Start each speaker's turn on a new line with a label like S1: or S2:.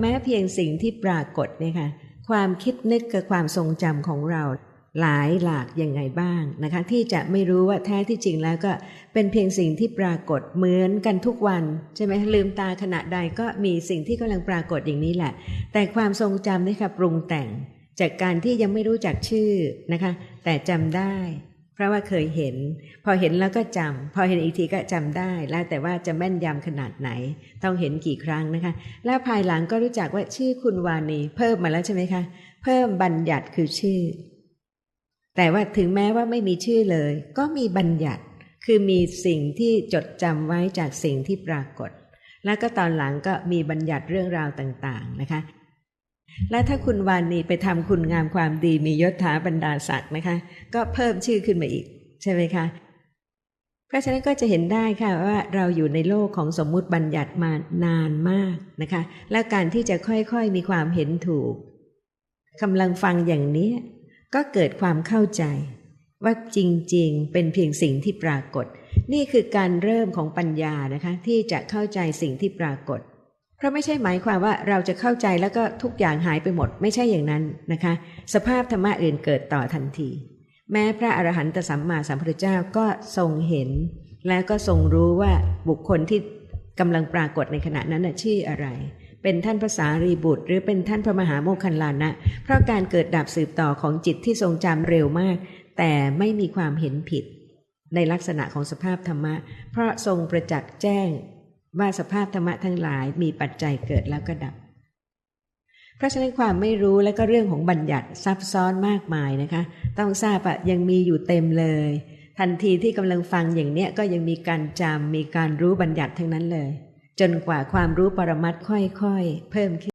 S1: แม้เพียงสิ่งที่ปรากฏเนี่ยค่ะ ความคิดนึกกับความทรงจำของเราหลายหลากยังไงบ้างนะคะ ที่จะไม่รู้ว่าแท้ที่จริงแล้วก็เป็นเพียงสิ่งที่ปรากฏเหมือนกันทุกวัน ใช่ไหมลืมตาขณะใดก็มีสิ่งที่กำลังปรากฏอย่างนี้แหละ แต่ความทรงจำนี่ค่ะปรุงแต่ง จากการที่ยังไม่รู้จักชื่อนะคะ แต่จำได้ เพราะว่าเคยเห็น พอเห็นแล้วก็จำพอเห็นอีกทีก็จำได้แล้วแต่ว่าจะแม่นยำขนาดไหน ต้องเห็นกี่ครั้งนะคะ แล้วภายหลังก็รู้จักว่าชื่อคุณวานีเพิ่มมาแล้วใช่ไหมคะ เพิ่มบัญญัติคือชื่อ แต่ว่าถึงแม้ว่าไม่มีชื่อเลย ก็มีบัญญัติคือมีสิ่งที่จดจำไว้จากสิ่งที่ปรากฏ แล้วก็ตอนหลังก็มีบัญญัติเรื่องราวต่างๆนะคะ และถ้าคุณวานีไปทำคุณงามความดีมียศถาบรรดาศักดิ์นะคะ ก็เพิ่มชื่อขึ้นมาอีก ใช่ไหมคะ เพราะฉะนั้นก็จะเห็นได้ค่ะว่าเราอยู่ในโลกของสมมุติบัญญัติมานานมากนะคะ และการที่จะค่อยๆมีความเห็นถูกกำลังฟังอย่างนี้ ก็เกิดความเข้าใจ ว่าจริงๆ เป็นเพียงสิ่งที่ปรากฏ นี่คือการเริ่มของปัญญานะคะ ที่จะเข้าใจสิ่งที่ปรากฏ ราะไม่ใช่หมายความว่าเราจะเข้าใจแล้วก็ทุกอย่างหายไปหมด ไม่ใช่อย่างนั้นนะคะ สภาพธรรมะอื่นเกิดต่อทันที แม้พระอรหันตสัมมาสัมพุทธเจ้าก็ทรงเห็น และก็ทรงรู้ว่าบุคคลที่กำลังปรากฏในขณะนั้นชื่ออะไร เป็นท่านภาษารีบุตร หรือเป็นท่านพระมหาโมคคัลลานะ เพราะการเกิดดับสืบต่อของจิตที่ทรงจำเร็วมาก แต่ไม่มีความเห็นผิด ในลักษณะของสภาพธรรมะ เพราะทรงประจักษ์แจ้ง ว่าสภาพธรรมะทั้งหลายมีปัจจัยเกิดแล้วก็ดับ เพราะฉะนั้นความไม่รู้และก็เรื่องของบัญญัติซับซ้อนมากมายนะคะ ต้องทราบอะยังมีอยู่เต็มเลย ทันทีที่กำลังฟังอย่างเนี้ยก็ยังมีการจำมีการรู้บัญญัติทั้งนั้นเลย จนกว่าความรู้ปรมัตค่อยๆ เพิ่มขึ้น